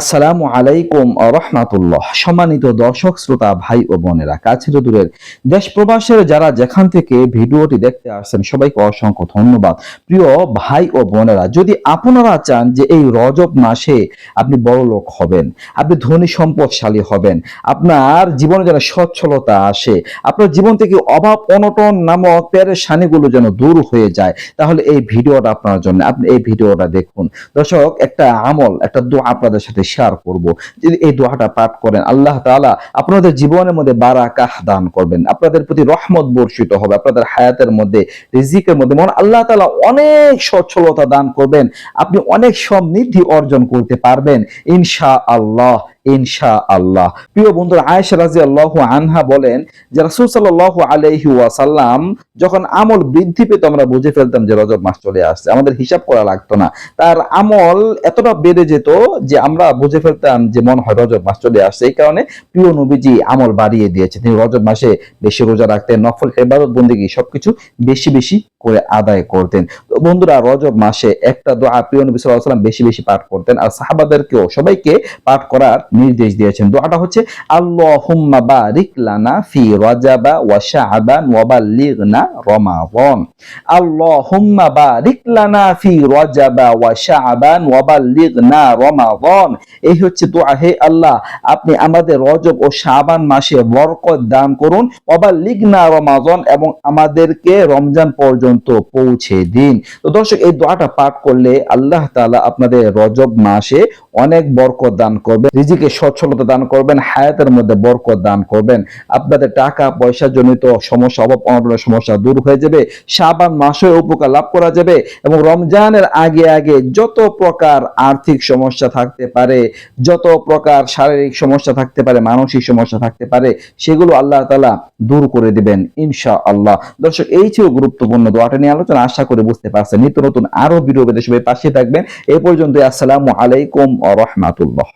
আসসালামু আলাইকুম রহমাতুল্লাহ। সম্মানিত দর্শক, শ্রোতা, ভাই ও বোনেরা, কাছের দূরের দেশ প্রবাসের যারা যেখান থেকে ভিডিওটি দেখতে আসছেন, সবাইকে অসংখ্য ধন্যবাদ। প্রিয় ভাই ও বোনেরা, যদি আপনারা চান যে এই রজব মাসে আপনি বড় লোক হবেন, আপনি ধনী সম্পদশালী হবেন, আপনার জীবনে যেন সচ্ছলতা আসে, আপনার জীবন থেকে অভাব, অনটন নামক পেরেশানিগুলো যেন দূর হয়ে যায়, তাহলে এই ভিডিওটা আপনার জন্য, আপনি এই ভিডিওটা দেখুন। দর্শক, একটা আমল, একটা আপনাদের সাথে শেয়ার করব। যদি এই দোয়াটা পাঠ করেন, আল্লাহ তালা আপনাদের জীবনের মধ্যে বারাকাহ দান করবেন। আপনাদের প্রতি রহমত বর্ষিত হবে। আপনাদের হায়াতের মধ্যে, রিজিকের মধ্যে মন আল্লাহ তালা অনেক সচ্ছলতা দান করবেন। আপনি অনেক সমৃদ্ধি অর্জন করতে পারবেন। ইনশা আল্লাহ ইনশা আল্লাহ প্রিয় বন্ধুরা, আয়েশা রাজি আল্লাহ আনহা বলেন যে রাসূল সাল্লাল্লাহু আলাইহি ওয়াসাল্লাম যখন আমল বৃদ্ধি পেত, আমরা বুঝে ফেলতাম যে রজব মাস চলে আসছে। আমাদের হিসাব করা লাগতো না। তার আমল এতটা বেড়ে যেত যে আমরা বুঝে ফেলতাম যে মনে হয় রজব মাস চলে আসছে। এই কারণে প্রিয় নবীজি আমল বাড়িয়ে দিয়েছে তিনি রজব মাসে বেশি রোজা রাখতেন, নফল এবাদত বন্দিগি সবকিছু বেশি বেশি করে আদায় করতেন। তো বন্ধুরা, রজব মাসে একটা দোয়া প্রিয় নবী সাল্লাল্লাহু আলাইহি বেশি বেশি পাঠ করতেন। আর সাহাবাদেরকেও সবাইকে পাঠ করার নির্দেশ দিয়েছেন। দোয়াটা হচ্ছে, আল্লাহুম্মা বারিক লানা ফি রাজাবা ওয়া শাআবান ওয়া বাল্লিগনা রমাদান। আল্লাহুম্মা বারিক লানা ফি রাজাবা ওয়া শাআবান ওয়া বাল্লিগনা রমাদান। এই হচ্ছে দোয়া, হে আল্লাহ, আপনি আমাদের রজব ও শাবান মাসে বরকত দান করুন, ওয়া বাল্লিগনা রমাদান এবং আমাদেরকে রমজান পর্যন্ত পৌঁছে দিন। তো দর্শক, এই দোয়াটা পাঠ করলে আল্লাহ তাআলা আপনাদের রজব মাসে অনেক বরকত দান করবেন রিজিকে সচ্ছলতা দান করবেন, হায়াতের মধ্যে বরকত দান করবেন। আপনাদের টাকা পয়সা জনিত সমস্যা অভাব অনটনের সমস্যা দূর হয়ে যাবে, শাবান মাসে উপকার লাভ করা যাবে এবং রমজানের আগে আগে যত প্রকার আর্থিক সমস্যা থাকতে পারে, যত প্রকার শারীরিক সমস্যা থাকতে পারে, মানসিক সমস্যা থাকতে পারে, সেগুলো আল্লাহ তালা দূর করে দিবেন ইনশা আল্লাহ দর্শক, এই ছিল গুরুত্বপূর্ণ দোয়াটা নিয়ে আলোচনা, আশা করে বুঝতে পারছেন নিত্য নতুন আরও ভিডিও পেতে সবাই পাশে থাকবেন। এ পর্যন্ত আসসালামু আলাইকুম রাহমাতুল্লাহ।